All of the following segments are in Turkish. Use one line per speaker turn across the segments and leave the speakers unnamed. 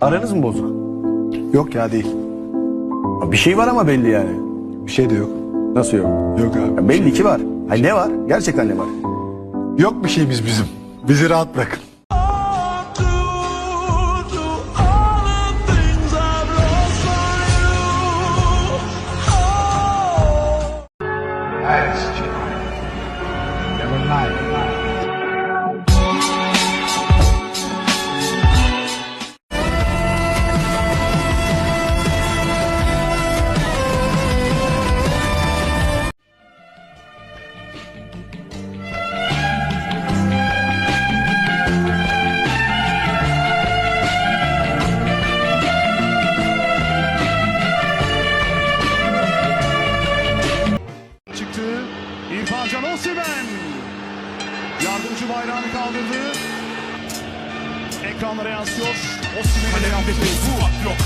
Aranız mı bozuk?
Yok ya değil.
Bir şey var ama belli yani.
Bir şey de yok.
Nasıl yok?
Yok abi.
Ya belli ki var. Hayır ne var? Gerçekten ne var?
Yok bir şeyimiz bizim. Bizi rahat bırakın.
İrfan Can Osimhen. Yardımcı bayrağını kaldırdı. Ekranlara yansıyor.
Kalemde
yaptığı bu.
yok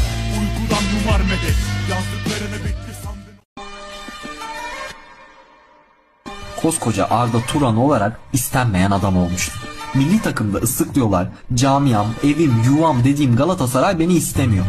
Uykudan numar medet Yazdıklarını bitti sandın
Koskoca Arda Turan olarak istenmeyen adam olmuştu. Milli takımda ıslıklıyorlar. Camiam, evim, yuvam dediğim Galatasaray beni istemiyor.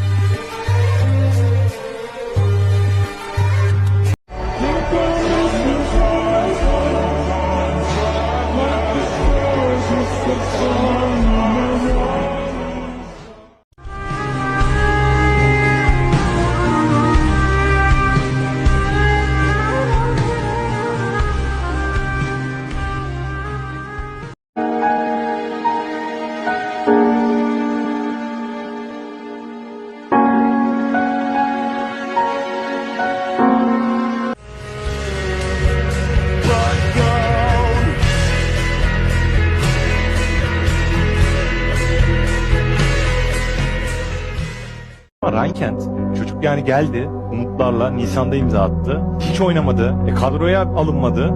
Rankent çocuk yani geldi umutlarla Nisan'da imza attı. Hiç oynamadı. E, kadroya alınmadı.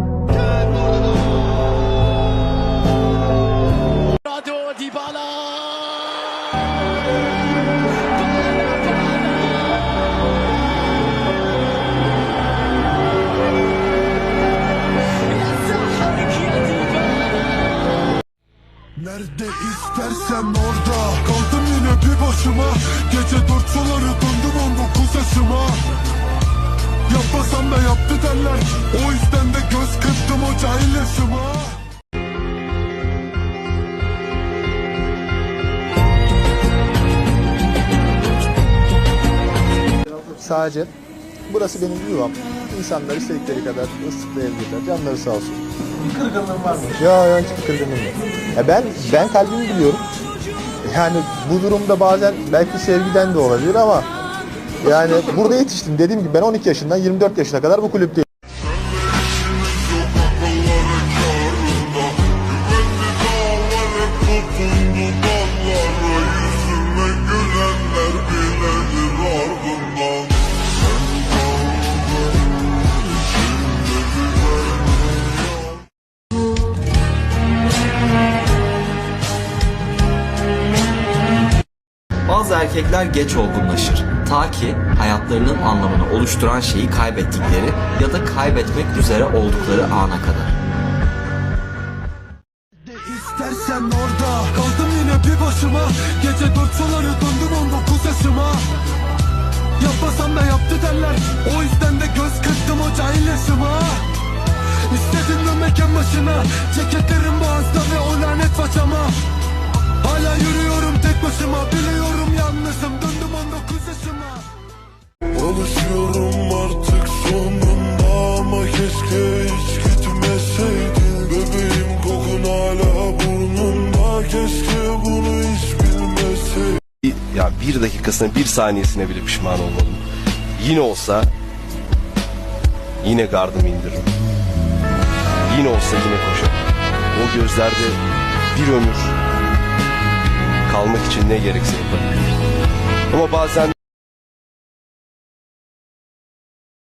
Sadece burası benim yuvam. İnsanlar istedikleri kadar ıslıklayabilirler. Canları sağ olsun. Bir kırgınlığın var mı? Ya hiçbir kırgınlığım yok. Ya ben, ben kalbimi biliyorum. Yani bu durumda bazen belki sevgiden de olabilir ama yani burada yetiştim. Dediğim gibi ben 12 yaşından 24 yaşına kadar bu kulüpteyim.
Bazı erkekler geç olgunlaşır. Ta ki hayatlarının anlamını oluşturan şeyi kaybettikleri ya da kaybetmek üzere oldukları ana kadar.
İstersen orada Kaldım yine bir başıma. Gece dört döndüm 19 yaşıma. Yapmasam da yaptı derler. O yüzden de göz kırptım o cahil yaşıma. İstedim dönmek en başına. Ceketlerim boğazda ve o lanet façama Hala yürüyorum tek başıma Biliyorum
bir dakikasına bir saniyesine bile pişman olmadım. Yine olsa yine gardımı indiririm. Yine olsa yine koşarım. O gözlerde bir ömür kalmak için ne gerekse yaparım. Ama bazen